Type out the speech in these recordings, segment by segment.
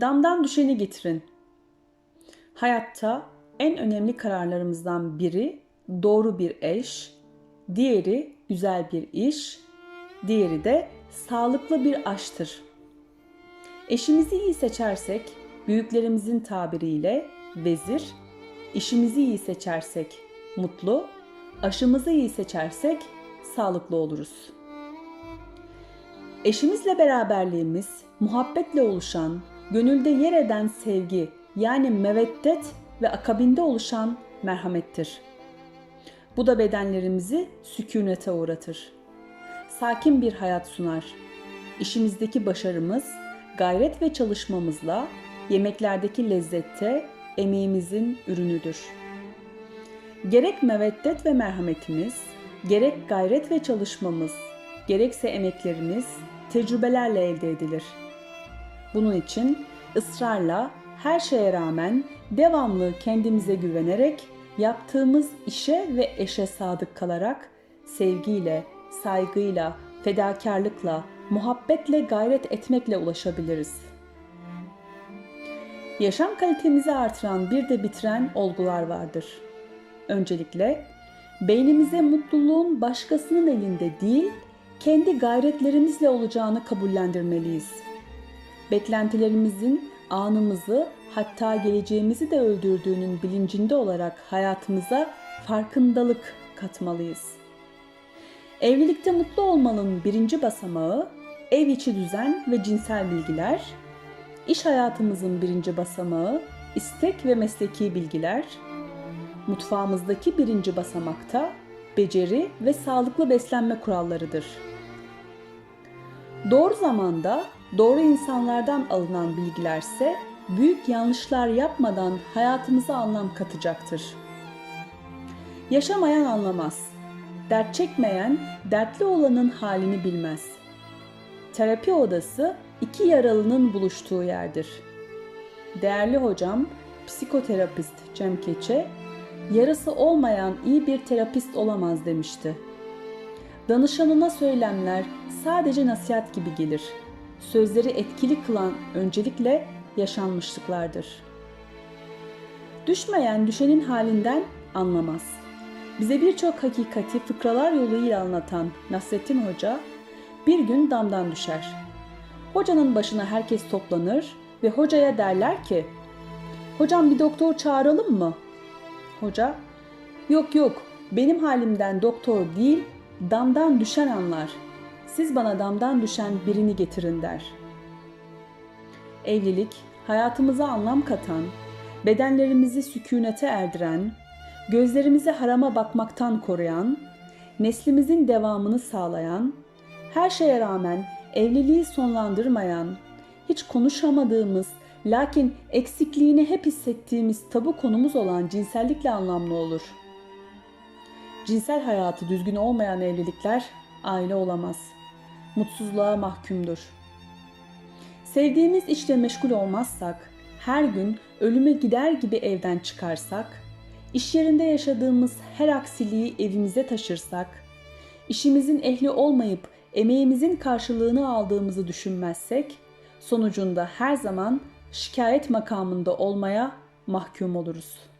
damdan düşeni getirin. Hayatta en önemli kararlarımızdan biri doğru bir eş, diğeri güzel bir iş, diğeri de sağlıklı bir aştır. Eşimizi iyi seçersek büyüklerimizin tabiriyle vezir, işimizi iyi seçersek mutlu, aşımızı iyi seçersek sağlıklı oluruz. Eşimizle beraberliğimiz muhabbetle oluşan, gönülde yer eden sevgi yani meveddet ve akabinde oluşan merhamettir. Bu da bedenlerimizi sükunete uğratır. Sakin bir hayat sunar. İşimizdeki başarımız, gayret ve çalışmamızla yemeklerdeki lezzette emeğimizin ürünüdür. Gerek meveddet ve merhametimiz, gerek gayret ve çalışmamız, gerekse emeklerimiz tecrübelerle elde edilir. Bunun için ısrarla her şeye rağmen devamlı kendimize güvenerek yaptığımız işe ve eşe sadık kalarak sevgiyle, saygıyla, fedakarlıkla, muhabbetle gayret etmekle ulaşabiliriz. Yaşam kalitemizi artıran bir de bitiren olgular vardır. Öncelikle beynimize mutluluğun başkasının elinde değil, kendi gayretlerimizle olacağını kabullendirmeliyiz. Beklentilerimizin anımızı hatta geleceğimizi de öldürdüğünün bilincinde olarak hayatımıza farkındalık katmalıyız. Evlilikte mutlu olmanın birinci basamağı ev içi düzen ve cinsel bilgiler, iş hayatımızın birinci basamağı istek ve mesleki bilgiler, mutfağımızdaki birinci basamakta beceri ve sağlıklı beslenme kurallarıdır. Doğru zamanda doğru insanlardan alınan bilgilerse büyük yanlışlar yapmadan hayatımıza anlam katacaktır. Yaşamayan anlamaz. Dert çekmeyen dertli olanın halini bilmez. Terapi odası iki yaralının buluştuğu yerdir. Değerli hocam, psikoterapist Cem Keçe, yarası olmayan iyi bir terapist olamaz demişti. Danışanına söylemler sadece nasihat gibi gelir. Sözleri etkili kılan öncelikle yaşanmışlıklardır. Düşmeyen düşenin halinden anlamaz. Bize birçok hakikati fıkralar yoluyla anlatan Nasrettin Hoca bir gün damdan düşer. Hocanın başına herkes toplanır ve hocaya derler ki Hocam bir doktor çağıralım mı? Hoca Yok yok benim halimden doktor değil damdan düşen anlar. Siz bana damdan düşen birini getirin der. Evlilik hayatımıza anlam katan, bedenlerimizi sükunete erdiren, gözlerimizi harama bakmaktan koruyan, neslimizin devamını sağlayan, her şeye rağmen evliliği sonlandırmayan, hiç konuşamadığımız lakin eksikliğini hep hissettiğimiz tabu konumuz olan cinsellikle anlamlı olur. Cinsel hayatı düzgün olmayan evlilikler aile olamaz. Mutsuzluğa mahkumdur. Sevdiğimiz işle meşgul olmazsak, her gün ölüme gider gibi evden çıkarsak, iş yerinde yaşadığımız her aksiliği evimize taşırsak, işimizin ehli olmayıp emeğimizin karşılığını aldığımızı düşünmezsek, sonucunda her zaman şikayet makamında olmaya mahkum oluruz.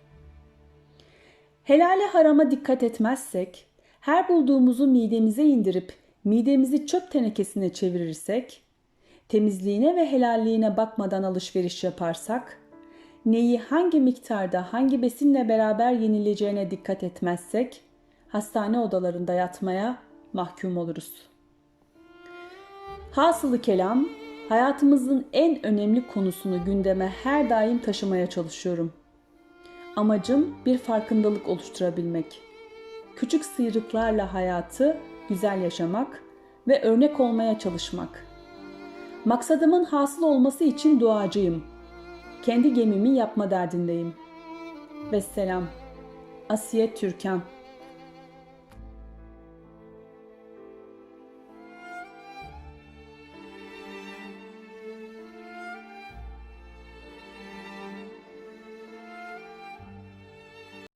Helale harama dikkat etmezsek, her bulduğumuzu midemize indirip midemizi çöp tenekesine çevirirsek, temizliğine ve helalliğine bakmadan alışveriş yaparsak, neyi hangi miktarda hangi besinle beraber yenileceğine dikkat etmezsek, hastane odalarında yatmaya mahkum oluruz. Hasılı kelam, hayatımızın en önemli konusunu gündeme her daim taşımaya çalışıyorum. Amacım bir farkındalık oluşturabilmek. Küçük sıyrıklarla hayatı güzel yaşamak ve örnek olmaya çalışmak. Maksadımın hasıl olması için duacıyım. Kendi gemimi yapma derdindeyim. Vesselam. Asiye Türkan